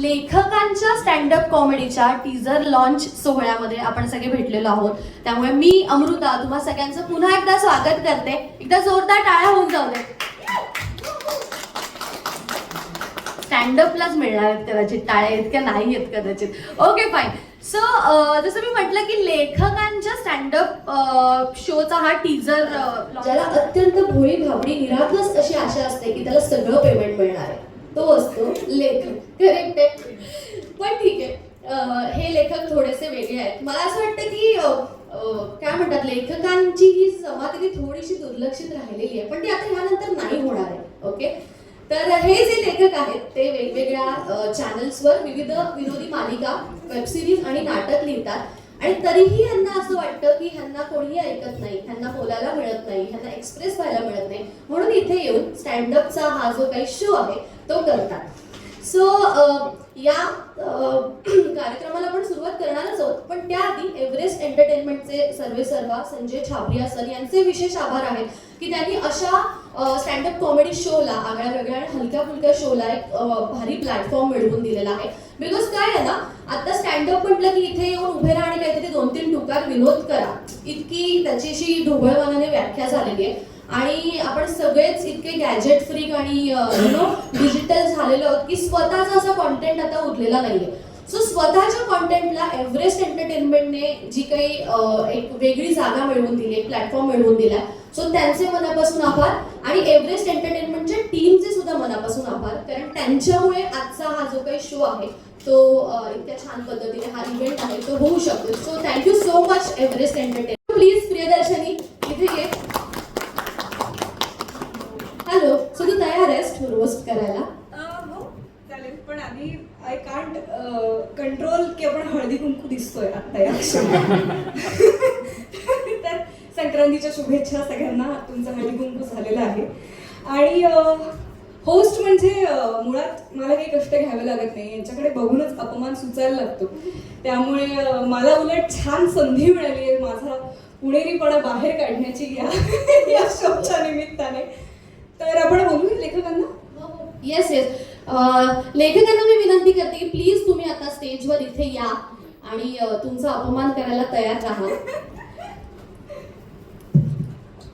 लेखकांच्या स्टँडअप कॉमेडीच्या teaser launch सोहळ्यामध्ये आपण सगळे भेटलेलो आहोत. त्यामुळे मी अमृता तुम्हा सगळ्यांचं पुन्हा एकदा स्वागत करते. एकदा जोरदार टाळ्या होऊन जाऊ दे. स्टँडअपलाच मिळणार आहेत कदाचित टाळ्या इतक्या नाही आहेत कदाचित. ओके फाईन सो जसं मी म्हटलं की लेखकांच्या स्टँडअप शोचा हा टीजर ज्याला अत्यंत भोळी भाबडी निरागस अशी आशा असते की त्याला सगळं पेमेंट मिळणार आहे. तो असतो लेखक. करेक्ट आहे. पण ठीक आहे. हे लेखक थोडेसे वेगळे आहेत. मला असं वाटतं की काय म्हणतात लेखकांची ही समाज ही थोडीशी दुर्लक्षित राहिलेली आहे. पण ती आता ह्यानंतर नाही होणार आहे. ओके तर हे जे लेखक आहेत ते वेगवेगळ्या चॅनल्सवर विविध विनोदी मालिका वेब सिरीज आणि नाटक लिहितात. आणि तरीही यांना असं वाटतं की ह्यांना कोणीही ऐकत नाही ह्यांना बोलायला मिळत नाही ह्यांना एक्सप्रेस व्हायला मिळत नाही. म्हणून इथे येऊन स्टँडअपचा हा जो काही शो आहे तो करतात. सो या कार्यक्रमाला आपण सुरुवात करणारच आहोत. पण त्याआधी एव्हरेस्ट एंटरटेनमेंटचे सर्वे सर्वा संजय छाबरिया सर यांचे विशेष आभार आहेत की त्यांनी अशा स्टँडअप कॉमेडी शोला आगळ्या वेगळ्या आणि हलक्या फुलक्या शोला एक भारी प्लॅटफॉर्म मिळवून दिलेला आहे. बिकॉज काय आहे ना आता स्टँडअप म्हटलं की इथे येऊन उभे राहा आणि काहीतरी दोन तीन टुकार विनोद करा. इतकी त्याची अशी ढोबळमानाने व्याख्या झालेली आहे. आणि आपण सगळेच इतके गॅजेट फ्री आणि यु नो डिजिटल झालेलो आहोत की स्वतःचा असा कॉन्टेंट आता उरलेला नाहीये. सो स्वतःच्या कॉन्टेंटला एव्हरेस्ट एंटरटेनमेंटने जी काही एक वेगळी जागा मिळवून दिली एक प्लॅटफॉर्म मिळवून दिला सो त्यांचे मनापासून आभार आणि एव्हरेस्ट एंटरटेनमेंटच्या टीमचे सुद्धा मनापासून आभार. कारण त्यांच्यामुळे आजचा हा जो काही शो आहे तो इतक्या छान पद्धतीने हा इव्हेंट आहे तो होऊ शकतो. So thank you so much Everest entertain please Priyadarshani इथे ये. हॅलो सो तू तयार आहेस रोस्ट करायला? हो चालेल. पण आधी आय कांट कंट्रोल की आपण हळदी कुंकू दिसतोय आता या क्षणी. तर संक्रांतीच्या शुभेच्छा सगळ्यांना. तुमचा हळदी कुंकू झालेला आहे. आणि होस्ट म्हणजे मुळात मला काही कष्ट घ्यावे लागत नाही. यांच्याकडे बघूनच अपमान सुचायला लागतो. त्यामुळे मला उलट छान संधी मिळाली आहे. माझा पुणेरीपणा बाहेर काढण्याची या या शोच्या निमित्ताने. तर आपण बघूया लेखकांना. हो, हो. येस येस लेखकांना मी विनंती करते की प्लीज तुम्ही आता स्टेजवर इथे या आणि तुमचा अपमान करायला तयार राहा.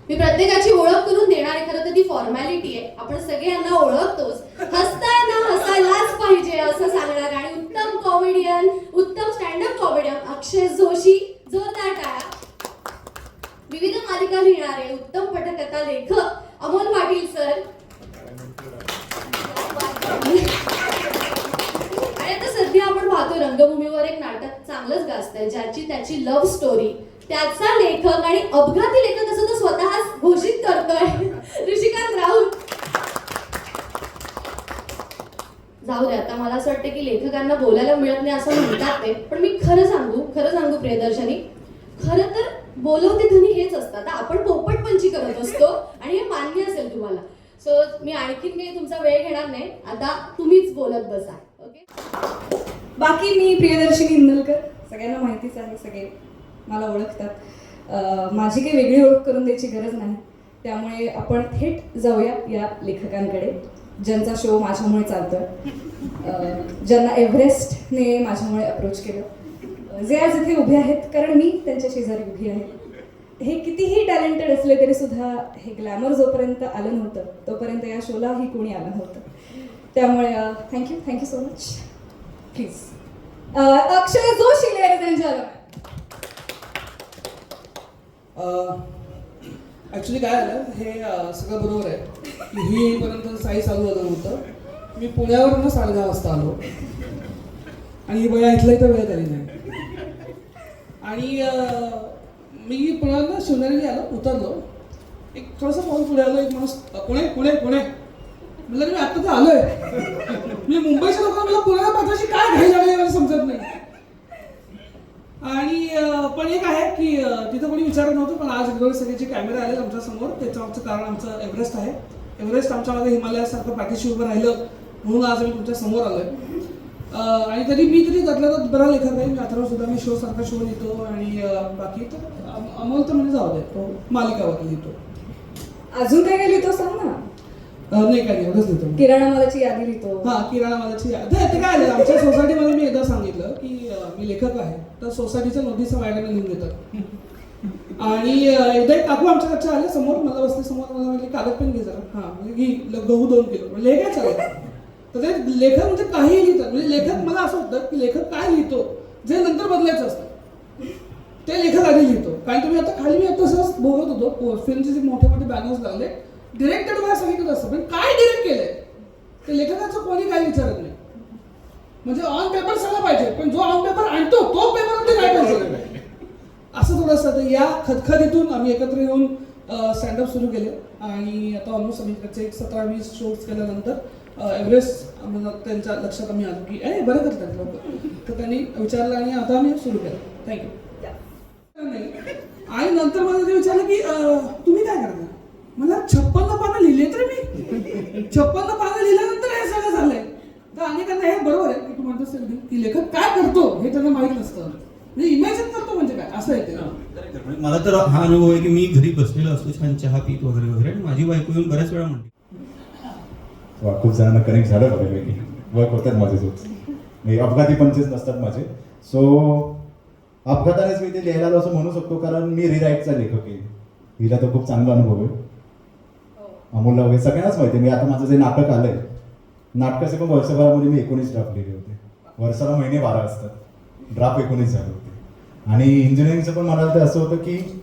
मी प्रत्येकाची ओळख करून देणार आहे. खरं तर ती फॉर्मॅलिटी आहे. आपण सगळ्यांना ओळखतोच. हसताय ना हसायलाच पाहिजे असं सांगणार. आणि उत्तम कॉमेडियन उत्तम स्टँडअप कॉमेडियन अक्षय जोशी जोरदार टाळा. विविध मालिका लिहिणारे उत्तम पटकथा लेखक अमोल पाटील सर. आणि आता सध्या आपण पाहतो रंगभूमीवर एक नाटक चांगलंच गाजतंय ज्याची त्याची लव्ह स्टोरी त्याचा लेखक आणि अपघाती लेखक असं तो स्वतः घोषित करतोय. ऋषिकांत राहुल. जाऊ दे आता मला असं वाटतं की लेखकांना बोलायला मिळत नाही असं म्हणतात ते. पण मी खरं सांगू खरं सांगू प्रियदर्शनी. खरं तर बोलवते धनी हेच असतात आपण पोपटपंची करत असतो आणि हे मान्य असेल तुम्हाला. सो मी आणखीन काही तुमचा वेळ घेणार नाही. आता तुम्हीच बोलत बसा. ओके बाकी मी प्रियदर्शनी इंदलकर. सगळ्यांना माहितीच आहे सगळे. मला ओळखतात. माझी काही वेगळी ओळख करून द्यायची गरज नाही. त्यामुळे आपण थेट जाऊया या लेखकांकडे ज्यांचा शो माझ्यामुळे चालतोय. ज्यांना एव्हरेस्टने माझ्यामुळे अप्रोच केलं. जे आज इथे उभे आहेत कारण मी त्यांच्या शेजारी उभी आहे. हे कितीही टॅलेंटेड असले तरी सुद्धा हे ग्लॅमर जोपर्यंत आलं नव्हतं तोपर्यंत या शोलाही कोणी आलं नव्हतं. त्यामुळे thank you thank you so much please Akshay Joshi ladies and actually काय झालं हे सगळं बरोबर आहे. की ही येईपर्यंत साई चालू झालं होतं मी पुण्यावरून साडेदहा वाजता आलो. आणि ही बया इथल्या इथं वेळेत आली नाही. आणि मी पुण्याला शिवनेरी आलो उतरलो. एक थोडासा पाऊल पुढे आलो एक माणूस पुणे पुणे पुणे म्हणलं मी आता तर आलोय. मी मुंबईच्या लोकांना मला पुण्याला पाठवायची काय घाई लागली मला समजत नाही. आणि पण एक आहे की तिथं कोणी विचारत नव्हतं पण आज एकदम सगळे जे कॅमेरे आले आमच्यासमोर. त्याचं आमचं कारण आमचं एव्हरेस्ट आहे. एव्हरेस्ट आमच्या मागे हिमालयासारखं पाठीशी उभं राहिलं म्हणून आज आम्ही तुमच्यासमोर आलो आहे आणि तरी मी तरी त्यातल्या तर बरा लेखक आहे. मी अथर्व सुद्धा मी शो सारखा शो लिहितो आणि बाकी तर अमोल तर म्हणजे जाऊ दे. तो मालिकावर लिहितो अजून काय काय लिहितो सांग ना? नाही काय नाही एवढंच लिहितो. किराणा मालाची यादी लिहितो. हा किराणा मालाची या- ते काय झालं आमच्या सोसायटीमध्ये मी एकदा सांगितलं की मी लेखक आहे तर सोसायटीच्या नोटीस मॅडमने लिहून देतात. आणि एकदा एक काकू आमच्या लक्षात आले समोर मला बसले समोर मला म्हटले कागद पेन घे जरा. हा म्हणजे घे गहू दोन किलो. म्हणजे हे काय तर ते लेखक म्हणजे काही लिहितात. म्हणजे लेखक मला असं वाटतं की लेखक काय लिहितो जे नंतर बदलायचं असतं. ते लेखक आधी लिहितो. कारण तुम्ही आता खाली मी आता सहज बोलत होतो फिल्मचे जे मोठे मोठे बॅनर्स लागले डिरेक्टेड मला सगळीकडे असतं पण काय डिरेक्ट केलंय? ते लेखकाचं कोणी काही विचारत नाही. म्हणजे ऑन पेपर सगळं पाहिजे पण जो ऑन पेपर आणतो तो पेपरमध्ये काय पाहिजे असं थोडंसं तर या खतखतीतून आम्ही एकत्र येऊन स्टँडअप सुरू केले. आणि आता ऑलमोस्ट आम्ही त्याचे एक सतरा वीस शोज केल्यानंतर एव्हरेस्ट त्यांच्या लक्षात आम्ही आलो की ए बरं करतात लोक. तर त्यांनी विचारलं आणि आता आम्ही सुरू केलं. थँक्यू आणि नंतर मला ते विचारलं की तुम्ही काय करता? मला छप्पन्न पानं लिहिले तर मी. छप्पन्न पानं लिहिल्यानंतर हे सगळं झालंय. तर अनेकांना हे बरोबर आहे. की तू म्हणतोस ते अगदी, की लेखक काय करतो हे त्यांना माहीत नसतं. म्हणजे इमॅजिन करतो म्हणजे काय? असं आहे ते. म्हणजे मला तर हा अनुभव आहे की मी घरी बसलेलो असतो छान चहा पीत वगैरे वगैरे. आणि माझी बायको येऊन बऱ्याच वेळा म्हणते. वा खूप जणांना कनेक्ट झालं बऱ्यापैकी वर्क होतात माझे जोक्स म्हणजे अपघाती पंचेस नसतात माझे. सो अपघातानेच मी ते लिहायला असं म्हणू शकतो कारण मी रिराईटचा लेखक आहे. हिला तर खूप चांगला अनुभव आहे. अमोलला वगैरे सगळ्यांनाच माहिती आहे. मी आता माझं जे नाटक आलंय नाटकाचे पण वर्षभरामध्ये मी एकोणीस ड्राफ्ट लिहिले होते. वर्षाला महिने बारा असतात. ड्राफ्ट एकोणीस झाले होते. आणि इंजिनिअरिंगचं पण म्हणाल तर असं होतं की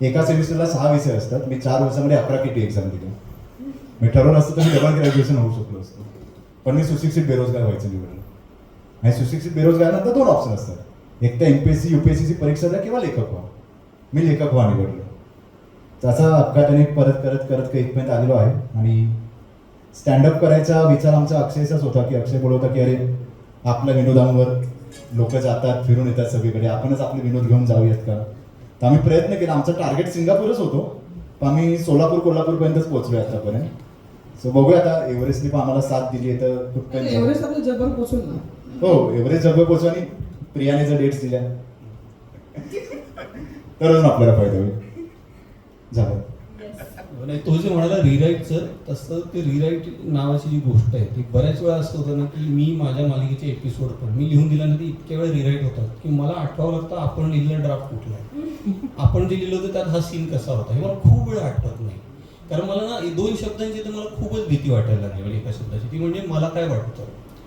एका सेमिस्टरला सहा विषय असतात. मी चार वर्षामध्ये अकरा किटी एक्झाम दिली. मी ठरवलं असतं तर मी डबल ग्रॅज्युएशन होऊ शकलो असतो. पण मी सुशिक्षित बेरोजगार व्हायचं निवडलं. आणि सुशिक्षित बेरोजगारानंतर दोन ऑप्शन असतात. एक तर N P S C U P S C परीक्षा द्या किंवा लेखक व्हा. मी लेखक व्हा निवडलो. त्याचा अपघाताने परत करत करत इथपर्यंत आलेलो आहे. आणि स्टँडअप करायचा विचार आमचा अक्षयचाच होता की अक्षय बोलवता की अरे आपल्या विनोदांवर लोक जातात फिरून येतात सगळीकडे. आपणच आपले विनोद घेऊन जाऊयात का? तर आम्ही प्रयत्न केला. आमचं टार्गेट सिंगापूरच होतो. पण आम्ही सोलापूर कोल्हापूरपर्यंतच पोहोचलो आतापर्यंत. सो बघूया आता एव्हरेस्टने पण आम्हाला साथ दिली आहे तर कुठपर्यंत. एव्हरेस्ट पोचून हो एव्हरेस्ट जगभर पोहोचू आणि प्रियाने जर डेट्स दिल्या. तरच आपल्याला फायदा होईल. झालं नाही तो जे म्हणाला रिराईटचं तसं ते रिराईट नावाची जी गोष्ट आहे ती बऱ्याच वेळा असं होतं ना की मी माझ्या मालिकेचे एपिसोड पण मी लिहून दिल्यानंतर इतक्या वेळा रिराईट होतात की मला आठवावं लागतं आपण लिहिलेला ड्राफ्ट कुठला आहे. आपण जे लिहिलं होतं त्यात हा सीन कसा होता हे मला खूप वेळ आठवत नाही. कारण मला ना दोन शब्दांची तर मला खूपच भीती वाटायला लागली म्हणजे एका शब्दाची. ती म्हणजे मला काय वाटतं?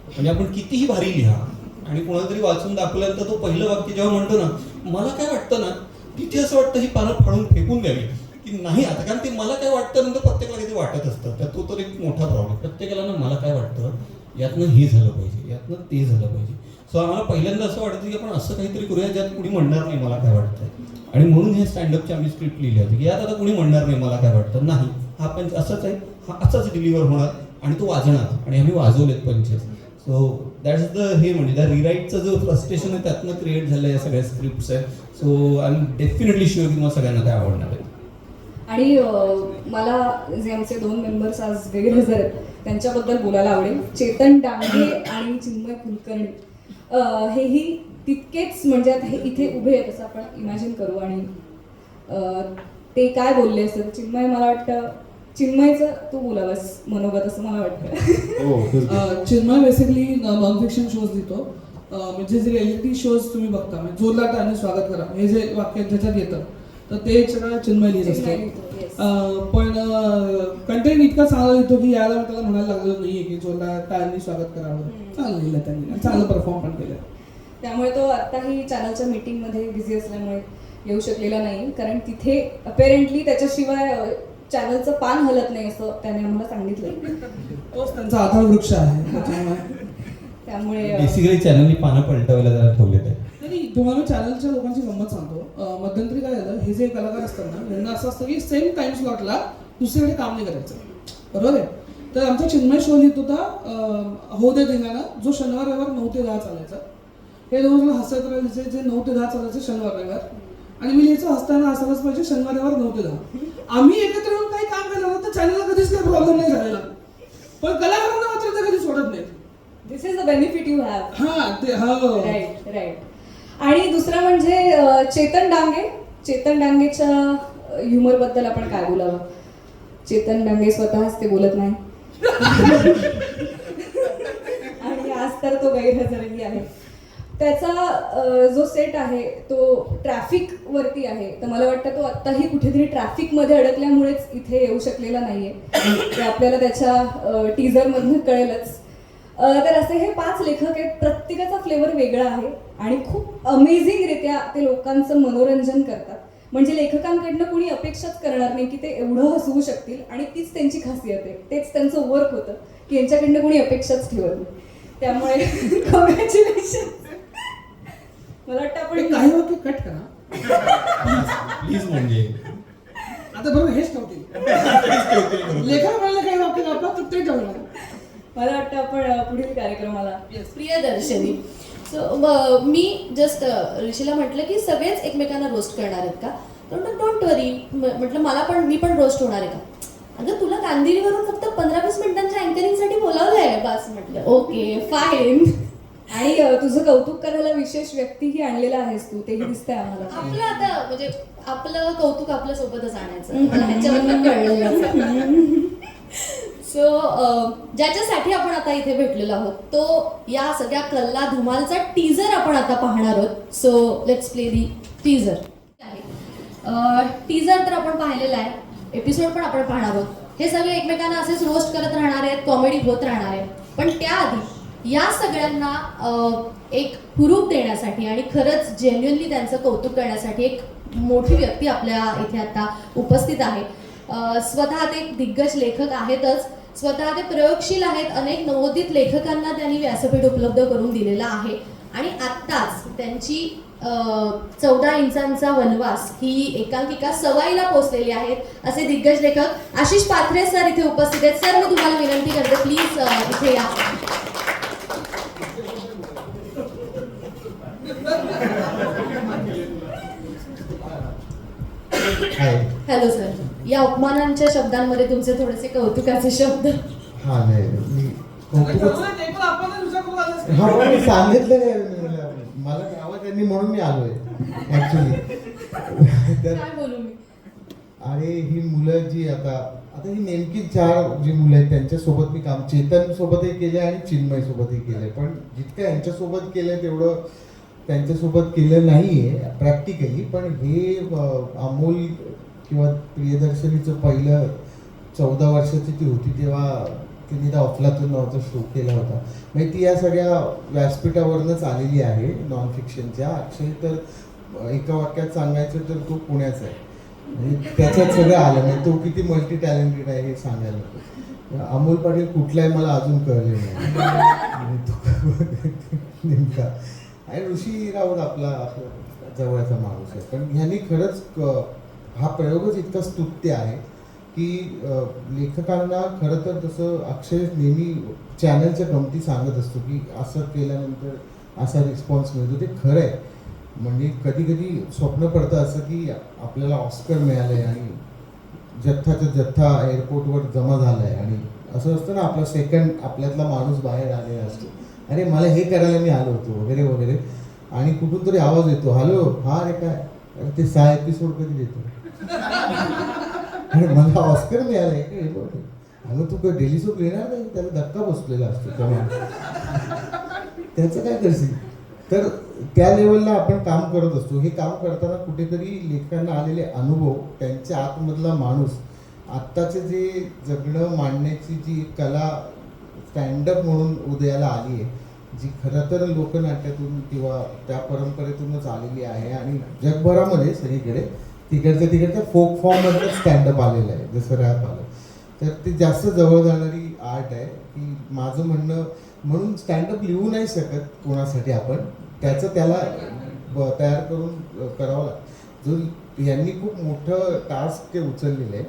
म्हणजे आपण कितीही भारी लिहा आणि कोणाला तरी वाचून दाखवल्यानंतर तो पहिलं वाक्य जेव्हा म्हणतो ना मला काय वाटतं ना तिथे असं वाटतं ही पानं फाडून फेकून द्यावी. की नाही आता कारण ते मला काय वाटतं नंतर प्रत्येकाला किती वाटत असतं. तर तो तर एक मोठा प्रॉब्लेम प्रत्येकाला ना मला काय वाटतं यातनं हे झालं पाहिजे यातनं ते झालं पाहिजे. सो आम्हाला पहिल्यांदा असं वाटतं की आपण असं काहीतरी करूया ज्यात कुणी म्हणणार नाही मला काय वाटतं आणि म्हणून हे स्टँडअपची आम्ही स्क्रिप्ट लिहिली होती की यात आता कुणी म्हणणार नाही मला काय वाटतं? नाही. हा पंच असंच आहे. हा असाच डिलिव्हर होणार आणि तो वाजणार. आणि आम्ही वाजवलेत पंचेस. सो दॅट्स द हे म्हणजे त्या रिराईटचं जो फ्रस्ट्रेशन आहे त्यातनं क्रिएट झालं या सगळ्या स्क्रिप्ट्स आहेत so I am definitely sure की मला सगळ्यांना काय आवडणार आहे. आणि मला जे आमचे दोन मेंबर्स आज गैरहजर आहेत त्यांच्याबद्दल बोलायला आवडेल. चेतन डांगे आणि चिन्मय कुलकर्णी. अं, हेही तितकेच म्हणजे आता हे इथे उभे आहेत असं आपण इमॅजिन करू आणि अं, ते काय बोलले असेल चिन्मय मला वाटतं चिन्मयचं तू बोलावंस मनोगत असं मला वाटतं. हो. अं, Chinmay basically non fiction shows देतो. म्हणजे जे रिअलिटी शोज तुम्ही बघता म्हणजे जोरदार आणि स्वागत करा. हे जे वाक्य ज्याच्यात येतं तर ते सगळं चिन्मय लिहित चिन्मय असतो पण कंटेंट इतका चांगला लिहितो की याला त्याला म्हणायला लागलेलं नाहीये की जोरदार टाळ्यांनी स्वागत करावं. चांगलं लिहिलं त्यांनी. चांगलं परफॉर्म पण केलं. त्यामुळे तो आत्ताही चॅनलच्या मीटिंगमध्ये बिझी असल्यामुळे येऊ शकलेला नाही. कारण तिथे अपेरेंटली त्याच्याशिवाय चॅनलचं पान हलत नाही असं त्याने आम्हाला सांगितलं तोच त्यांचा आधार वृक्ष आहे. त्याच्यामुळे त्यामुळे बेसिकली चॅनलनी पानं पलटवायला जरा ठेवले ते नाही तुम्हाला मी चॅनलच्या लोकांची गंमत सांगतो. मध्यंतरी काय झालं हे जे कलाकार असतात ना यांना असं असतं की सेम टाइम स्लॉटला दुसरीकडे काम नाही करायचं. बरोबर आहे? तर आमचा चिन्मय शो लिहित होता हो दे धिंगाणा जो शनिवार रविवार नऊ ते दहा चालायचा. हे दोन जण हसत राहायचे जे नऊ ते दहा चालायचे शनिवार रविवार. आणि मी लिहायचं हसताना हसायलाच पाहिजे शनिवार रविवार नऊ ते दहा. आम्ही एकत्र येऊन काही काम केलं तर चॅनलला कधीच काही प्रॉब्लेम नाही झालेला. पण कलाकारांना मात्र कधी सोडत नाहीत. This is the benefit you have हा ते हो. राईट राईट आणि दुसरं म्हणजे चेतन डांगे. चेतन डांगेच्या ह्युमरबद्दल आपण काय बोलावं? चेतन डांगे स्वतःच ते बोलत नाही. आणि आज तर तो गैरहजरही आहे. त्याचा जो सेट आहे तो ट्रॅफिक वरती आहे. तर मला वाटतं तो आत्ताही कुठेतरी ट्रॅफिकमध्ये अडकल्यामुळेच इथे येऊ शकलेला नाहीये. ते आपल्याला त्याच्या टीजर मधनं कळेलच. तर असे हे पाच लेखक आहेत. प्रत्येकाचा फ्लेवर वेगळा आहे आणि खूप अमेझिंगरित्या ते लोकांचं मनोरंजन करतात. म्हणजे लेखकांकडनं कुणी अपेक्षाच करणार नाही की ते एवढं हसवू शकतील आणि तीच त्यांची खासियत आहे. तेच त्यांचं वर्क होतं की यांच्याकडनं कुणी अपेक्षाच ठेवत नाही. त्यामुळे कॉंग्रॅच्युलेशन मला वाटतं पण आपण काही वाक्य कट करा. प्लीज म्हणजे. आता बरोबर हेच ठेवतील. लेखकाला काही वाक्य कापला तर ते ठेवणार. मला वाटतं आपण पुढील कार्यक्रमाला प्रियदर्शनी. सो मी जस्ट ऋषीला म्हटलं की सगळेच एकमेकांना रोस्ट करणार आहेत का? तर डोंट वरी म्हटलं मला पण मी पण रोस्ट होणार आहे का? अगं तुला कांदिरीवरून फक्त पंधरा वीस मिनिटांच्या अँकरिंगसाठी बोलावलं आहे बस म्हटलं. ओके फाईन आणि तुझं कौतुक करायला विशेष व्यक्तीही आणलेला आहेस तू. तेही दिसतंय आम्हाला. आपलं आता म्हणजे आपलं कौतुक आपल्या सोबतच आणायचं कळलेलं सो ज्याच्यासाठी आपण आता इथे भेटलेलो आहोत तो या सगळ्या कल्ला धुमालचा टीजर आपण आता पाहणार आहोत. So let's play the teaser teaser तर आपण पाहिलेला आहे. एपिसोड पण आपण पाहणार आहोत. हे सगळे एकमेकांना असेच रोस्ट करत राहणार आहेत कॉमेडी होत राहणार आहे. पण त्याआधी या सगळ्यांना एक हुरूप देण्यासाठी आणि खरंच जेन्युअनली त्यांचं कौतुक करण्यासाठी एक मोठी व्यक्ती आपल्या इथे आता उपस्थित आहे. स्वतः ते एक दिग्गज लेखक आहेतच. स्वतः ते प्रयोगशील आहेत. अनेक नवोदित लेखकांना त्यांनी व्यासपीठ उपलब्ध करून दिलेला आहे. आणि आत्ताच त्यांची चौदा इंचांचा वनवास ही एकांकिका सवाईला पोहोचलेली आहेत असे दिग्गज लेखक आशिष पाथरे सर इथे उपस्थित आहेत. सर मी तुम्हाला विनंती करते प्लीज इथे या. हॅलो सर या अपमानांच्या शब्दांमध्ये तुमचे थोडेसे कौतुकाचे शब्द. हा नाही मी कौतुकच. हा पण मी सांगितलं नाही मला गावात त्यांनी म्हणून मी आलोय ऍक्च्युली तर काय बोलू मी? अरे ही मुलं जी आता आता ही नेमकी चार जी मुलं आहेत त्यांच्यासोबत मी काम चेतन सोबतही केले आणि चिन्मय सोबतही केले पण जितकं यांच्यासोबत केलं तेवढं त्यांच्यासोबत केलं नाही आहे प्रॅक्टिकली पण हे अमोल किंवा प्रियदर्शनीचं पहिलं चौदा वर्षाची ती होती तेव्हा तिने त्या अफलातून नावाचा शो केला होता. म्हणजे ती या सगळ्या व्यासपीठावरूनच आलेली आहे नॉन फिक्शनच्या अक्षय तर एका वाक्यात सांगायचं तर तो पुण्याचा आहे. म्हणजे त्याच्यात सगळं आलं म्हणजे तो किती मल्टी टॅलेंटेड आहे हे सांगायला. अमोल पाटील कुठलाही मला अजून कळले नाही. नेमका. आणि ऋषी राऊत आपला आपला जवळचा माणूस आहे. पण ह्यांनी खरंच हा प्रयोगच इतका स्तुत्य आहे की लेखकांना खरं तर तसं अक्षय नेहमी चॅनलच्या कमती सांगत असतो की असं केल्यानंतर असा रिस्पॉन्स मिळतो. ते खरं आहे. म्हणजे कधी कधी स्वप्न पडतं असं की आपल्याला ऑस्कर मिळालं आहे आणि जथ्थाचा जथ्था एअरपोर्टवर जमा झालाय आणि असं असतं ना आपला सेकंड आपल्यातला माणूस बाहेर आलेला असतो. अरे मला हे करायला मी आलो होतो वगैरे वगैरे. आणि कुठून तरी आवाज येतो हॅलो हा अरे काय? अरे ते सहा एपिसोड कधी देतो. अरे मला ऑस्कर मिळालंय का? हे बघ. अगं तू काय डेली सोप येणार नाही? त्याला धक्का बसलेला असतो तेव्हा. त्याचं काय करशील? तर त्या लेवलला आपण काम करत असतो. हे काम करताना कुठेतरी लेखकांना आलेले अनुभव त्यांच्या आतमधला माणूस आत्ताचे जे जगणं मांडण्याची जी कला स्टँडअप म्हणून उदयाला आली आहे जी खरं तर लोकनाट्यातून किंवा त्या परंपरेतूनच आलेली आहे आणि जगभरामध्ये सगळीकडे तिकडच्या तिकडच्या फोक फॉर्ममधलं स्टँडअप आलेलं आहे जसं रॅप आलं. तर ती जास्त जवळ जाणारी आर्ट आहे की माझं म्हणणं म्हणून स्टँडअप लिहू नाही शकत कोणासाठी आपण त्याचं त्याला ब- तयार करून करावं लागतं. जो यांनी खूप मोठं टास्क ते उचललेलं आहे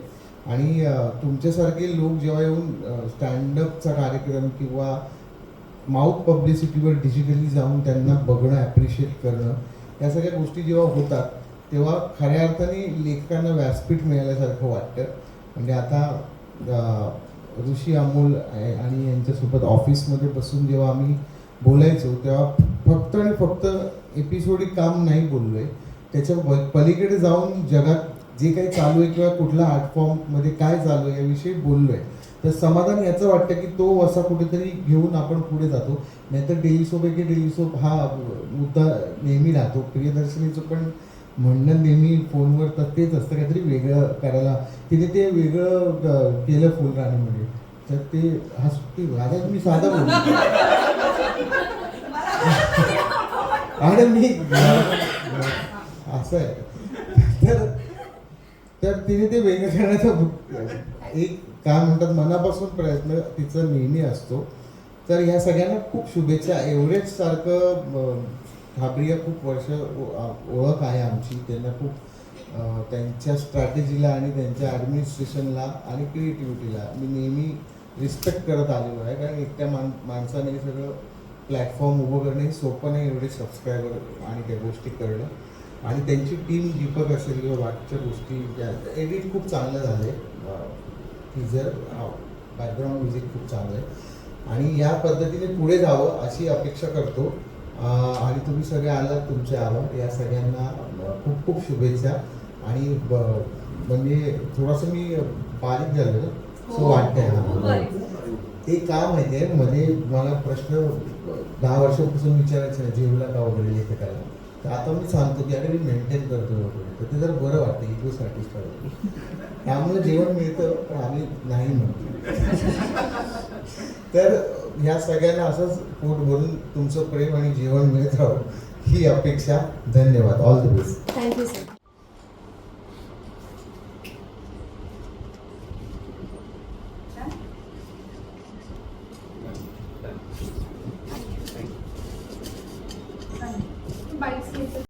आणि तुमच्यासारखे लोक जेव्हा येऊन स्टँडअपचा कार्यक्रम किंवा माउथ पब्लिसिटीवर डिजिटली जाऊन त्यांना बघणं ॲप्रिशिएट करणं या सगळ्या गोष्टी जेव्हा होतात तेव्हा खऱ्या अर्थाने लेखकांना व्यासपीठ मिळाल्यासारखं वाटतं. म्हणजे आता ऋषी अमोल आणि यांच्यासोबत ऑफिसमध्ये बसून जेव्हा आम्ही बोलायचो तेव्हा फक्त आणि फक्त एपिसोडिक काम नाही बोललो आहे त्याच्या पलीकडे जाऊन जगात जे काही चालू आहे किंवा कुठला आर्ट फॉर्ममध्ये काय चालू आहे याविषयी बोललो आहे तर समाधान याचं वाटतं की तो असा कुठेतरी घेऊन आपण पुढे जातो. नाहीतर डेली सोप आहे की डेली सोप हा मुद्दा नेहमी राहतो. प्रियदर्शनीचं पण म्हणणं नेहमी फोनवर तर तेच असतं काहीतरी वेगळं करायला. तिने ते वेगळं केलं फुलराणीमध्ये तर ते हसती आता मी साधा बोलतो आणि मी असं आहे. तिने ते वेगळं करण्याचा एक काय म्हणतात मनापासून प्रयत्न तिचा नेहमी असतो. तर ह्या सगळ्यांना खूप शुभेच्छा. एवढेच सारखं ठाबरिया खूप वर्ष ओ- ओळख आहे आमची. त्यांना खूप त्यांच्या स्ट्रॅटेजीला आणि त्यांच्या ॲडमिनिस्ट्रेशनला आणि क्रिएटिव्हिटीला मी नेहमी रिस्पेक्ट करत आलेलो आहे. कारण एकट्या मान माणसाने हे सगळं प्लॅटफॉर्म उभं करणं हे सोपं नाही एवढे सबस्क्रायबर आणि त्या गोष्टी करणं. आणि त्यांची टीम दीपक असेल किंवा बाकीच्या गोष्टी ज्या एडिट खूप चांगलं झालं आहे टीजर बॅकग्राऊंड म्युझिक खूप चांगलं आहे आणि या पद्धतीने पुढे जावं अशी अपेक्षा करतो. अं, आणि तुम्ही सगळे आलात तुमचे आवाज या सगळ्यांना खूप खूप शुभेच्छा. आणि ब- म्हणजे थोडंसं मी बारीक झालो सो वाटतंय हा. ते का माहिती आहे? मध्ये मला प्रश्न दहा वर्षापासून विचारायचे नाही जेवला का वगैरे लेखकाला? तर आता मी सांगतो की अरे मी मेंटेन करतो वगैरे. तर ते जर बरं वाटतं इगो सॅटिस्फाय त्यामुळे जेवण मिळतं पण आम्ही नाही म्हणतो. तर ह्या सगळ्यांना असंच पोट भरून तुमचं प्रेम आणि जेवण मिळत राहावं ही अपेक्षा. धन्यवाद. All the best thank you sir